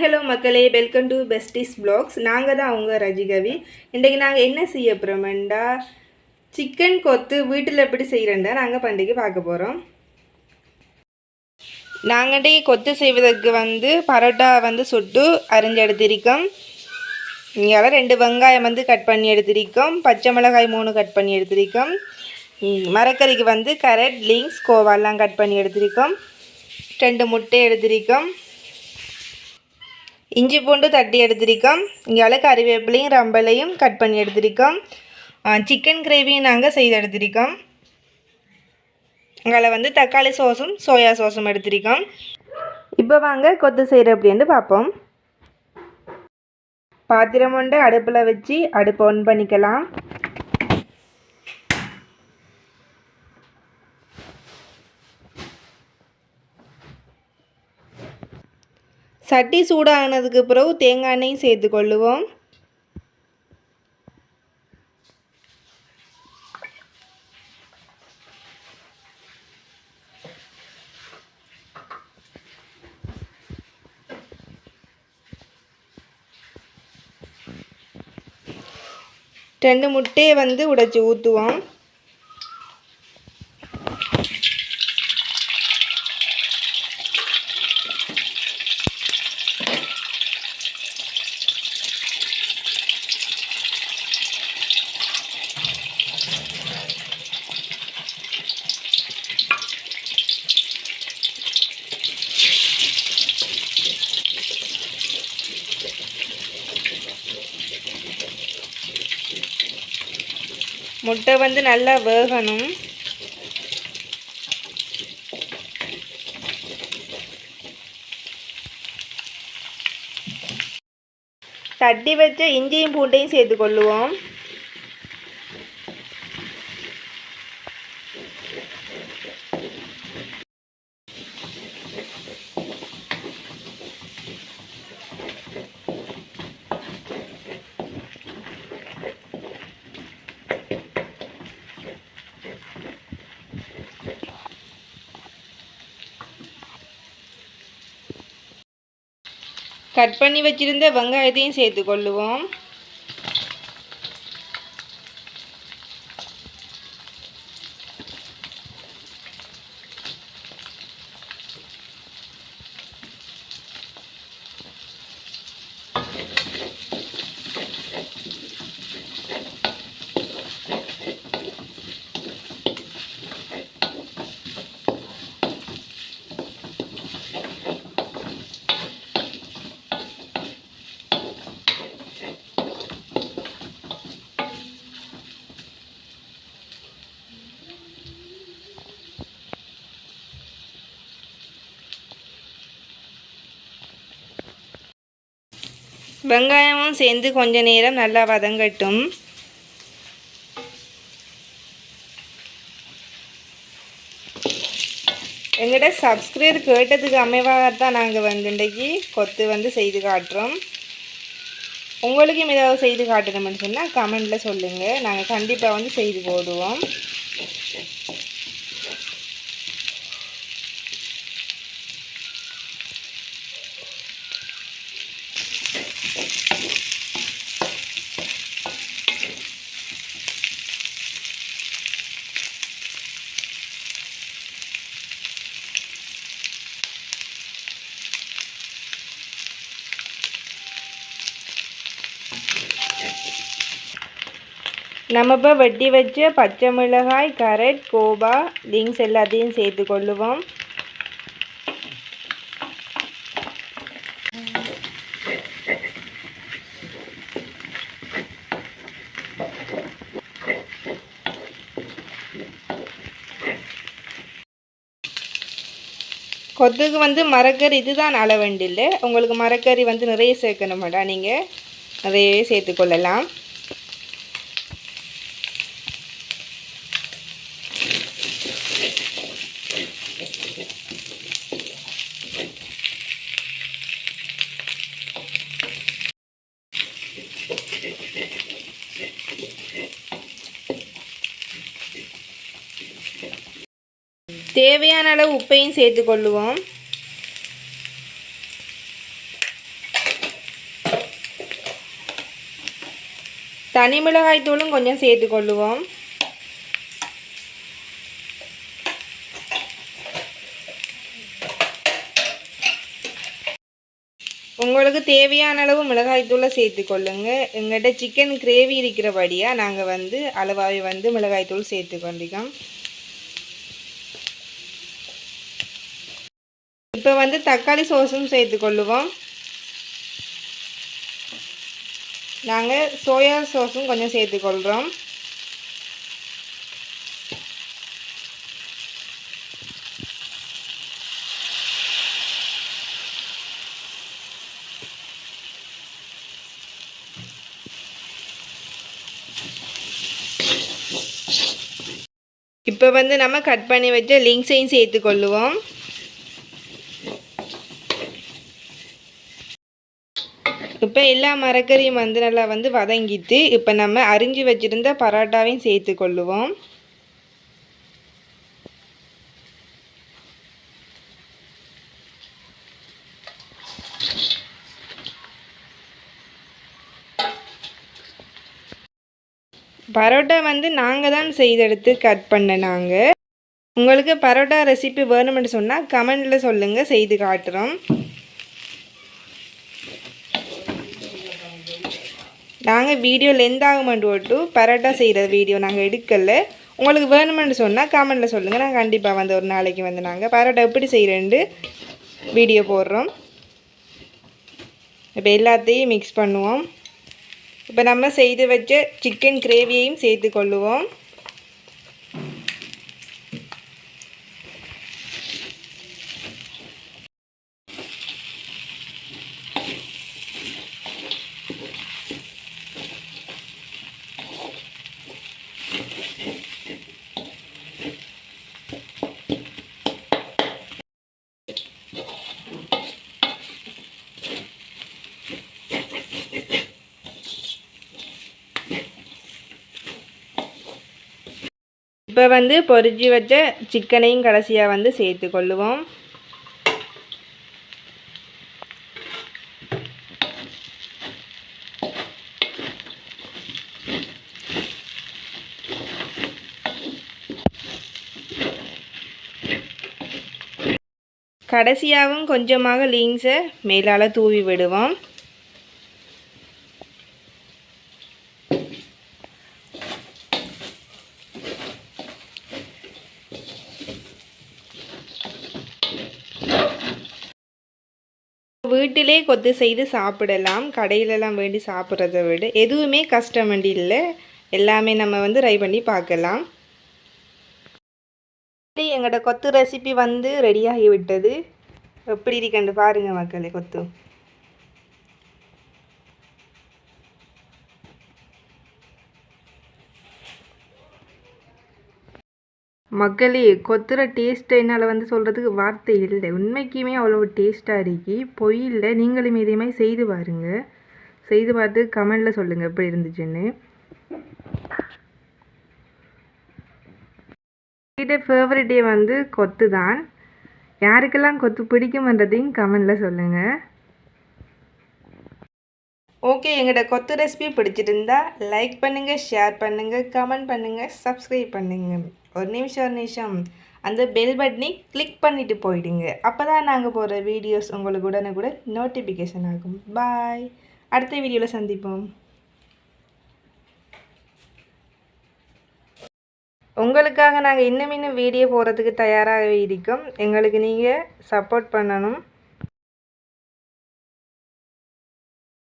மக்களே. Welcome to besties blocks நாங்கள் தான் அவங்க ரஜிகவி. இன்றைக்கி நாங்கள் என்ன செய்ய போகிறோம்டா சிக்கன் கொத்து வீட்டில் எப்படி செய்கிறேன்டா நாங்கள் பண்டிகை பார்க்க போகிறோம் நாங்கள் கொத்து செய்வதற்கு வந்து பரோட்டா வந்து சுட்டு அரிஞ்சு எடுத்திருக்கோம். இங்கே ரெண்டு வெங்காயம் வந்து கட் பண்ணி எடுத்திருக்கோம். பச்சை மிளகாய் மூணு கட் பண்ணி எடுத்திருக்கோம். மரக்கறிக்கு வந்து கரட் லிங்க்ஸ் கோவாலாம் கட் பண்ணி எடுத்திருக்கோம். ரெண்டு முட்டை எடுத்திருக்கோம். இஞ்சி பூண்டு தட்டி எடுத்திருக்கோம். இங்கே கறிவேப்பிலையும் ரம்பலையும் கட் பண்ணி எடுத்திருக்கோம். சிக்கன் கிரேவியும் நாங்கள் செய்து எடுத்திருக்கோம். அங்கே வந்து தக்காளி சோஸும் சோயா சோஸும் எடுத்திருக்கோம். இப்போ வாங்க கொத்து செய்கிற அப்படின்னு பார்ப்போம் பாத்திரம் ஒன்று அடுப்பில் வச்சு அடுப்பை ஒன் பண்ணிக்கலாம். சட்டி சூடானதுக்கு பிறகு தேங்காய் எண்ணெயும் சேர்த்து கொள்ளுவோம். ரெண்டு முட்டையை வந்து உடைச்சி ஊற்றுவோம் முட்டை வந்து நல்லா வேகணும். தட்டி வச்ச இஞ்சியும் பூண்டையும் சேர்த்து கொள்ளுவோம் கட் பண்ணி வச்சிருந்த வெங்காயத்தையும் சேர்த்து கொள்ளுவோம் வெங்காயமும் சேர்ந்து கொஞ்ச நேரம் நல்லா வதங்கட்டும். எங்கிட்ட சப்ஸ்கிரைப் கேட்டதுக்கு அமைவாக தான் நாங்கள் வந்து இன்றைக்கி கொத்து வந்து செய்து காட்டுறோம். உங்களுக்கும் ஏதாவது செய்து காட்டணும்னு சொன்னால் கமெண்டில் சொல்லுங்கள் நாங்கள் கண்டிப்பாக வந்து செய்து போடுவோம். நம்ம இப்போ வெட்டி வச்ச பச்சை மிளகாய் கரட் கோபா லிங்க்ஸ் எல்லாத்தையும் சேர்த்து கொள்ளுவோம். கொத்துக்கு வந்து மரக்கறி இதுதான் அளவண்டில்லை உங்களுக்கு மரக்கறி வந்து நிறைய சேர்க்கணுமாடா நீங்கள் நிறைய சேர்த்துக்கொள்ளலாம் தேவையான அளவு உப்பையும் சேர்த்து கொள்ளுவோம். தனி மிளகாய்த்தூளும் கொஞ்சம் சேர்த்து கொள்ளுவோம். உங்களுக்கு தேவையான அளவு மிளகாய்த்தூளை சேர்த்து கொள்ளுங்க. எங்கள்கிட்ட சிக்கன் கிரேவி இருக்கிறபடியாக நாங்கள் வந்து அளவாகவே வந்து மிளகாய்த்தூள் சேர்த்து கொண்டிருக்கோம். இப்போ வந்து தக்காளி சோஸும் சேர்த்து கொள்ளுவோம். நாங்கள் சோயா சோஸும் கொஞ்சம் சேர்த்துக்கொள்கிறோம் இப்போ வந்து நம்ம கட் பண்ணி வச்ச லிங்க்ஸையும் சேர்த்து கொள்ளுவோம். இப்போ எல்லா மரக்கறியும் வந்து நல்லா வந்து வதங்கிட்டு இப்போ நம்ம அரிஞ்சு வச்சுருந்த பரோட்டாவையும் சேர்த்து கொள்ளுவோம். பரோட்டா வந்து நாங்கள் தான் செய்தெடுத்து கட் பண்ண நாங்கள் உங்களுக்கு பரோட்டா ரெசிபி வேணும்னு சொன்னால் கமெண்டில் சொல்லுங்கள் செய்து காட்டுறோம். நாங்கள் வீடியோ லென்த் ஆகுமெண்ட் பரோட்டா செய்கிற வீடியோ நாங்கள் எடுக்கலை. உங்களுக்கு வேணுமென்னு சொன்னால் காமெண்டில் சொல்லுங்கள் நாங்கள் கண்டிப்பாக வந்து ஒரு நாளைக்கு வந்து நாங்கள் பரோட்டா எப்படி செய்கிறேன்ட்டு வீடியோ போடுறோம். இப்போ எல்லாத்தையும் மிக்ஸ் பண்ணுவோம். இப்போ நம்ம செய்து வச்ச சிக்கன் கிரேவியையும் சேர்த்து கொள்ளுவோம். இப்போ வந்து பொறிஞ்சி வச்ச சிக்கனையும் கடைசியாக வந்து சேர்த்து கொள்ளுவோம். கடைசியாகவும் கொஞ்சமாக லீங்ஸை மேலால் தூவி விடுவோம். வீட்டிலே கொத்து செய்து சாப்பிடலாம். கடையிலலாம் வேண்டி சாப்பிட்றத விட எதுவுமே கஷ்டம் வேண்டி இல்லை. எல்லாமே நம்ம வந்து ட்ரை பண்ணி பார்க்கலாம். எங்களோட கொத்து ரெசிபி வந்து ரெடியாகி விட்டது. எப்படி இருக்கண்டு பாருங்கள் மக்களே கொத்து. மக்களே கொத்துற டேஸ்ட்டு என்னால் வந்து சொல்கிறதுக்கு வார்த்தை இல்லை. உண்மைக்குமே அவ்வளோ டேஸ்ட்டாக இருக்கி பொய் இல்லை. நீங்களும் இதே மாதிரி செய்து பாருங்கள் செய்து பார்த்து கமெண்டில் சொல்லுங்கள் எப்படி இருந்துச்சுன்னு. கிட்ட ஃபேவரட்டே வந்து கொத்து தான் யாருக்கெல்லாம் கொத்து பிடிக்குமன்றதையும் கமெண்டில் சொல்லுங்கள் ஓகே எங்களோட கொத்து ரெசிபி பிடிச்சிருந்தா லைக் பண்ணுங்கள் ஷேர் பண்ணுங்கள் கமெண்ட் பண்ணுங்கள் சப்ஸ்கிரைப் பண்ணுங்கள் ஒரு நிமிஷம் ஒரு நிமிஷம். அந்த பெல் பட்டனை கிளிக் பண்ணிவிட்டு போயிடுங்க. அப்போ தான் நாங்கள் போகிற வீடியோஸ் உங்களுக்கு உடனே கூட நோட்டிஃபிகேஷன் ஆகும். பாய் அடுத்த வீடியோவில் சந்திப்போம். உங்களுக்காக நாங்கள் இன்னும் இன்னும் வீடியோ போகிறதுக்கு தயாராக இருக்கோம். எங்களுக்கு நீங்கள் சப்போர்ட் பண்ணணும்.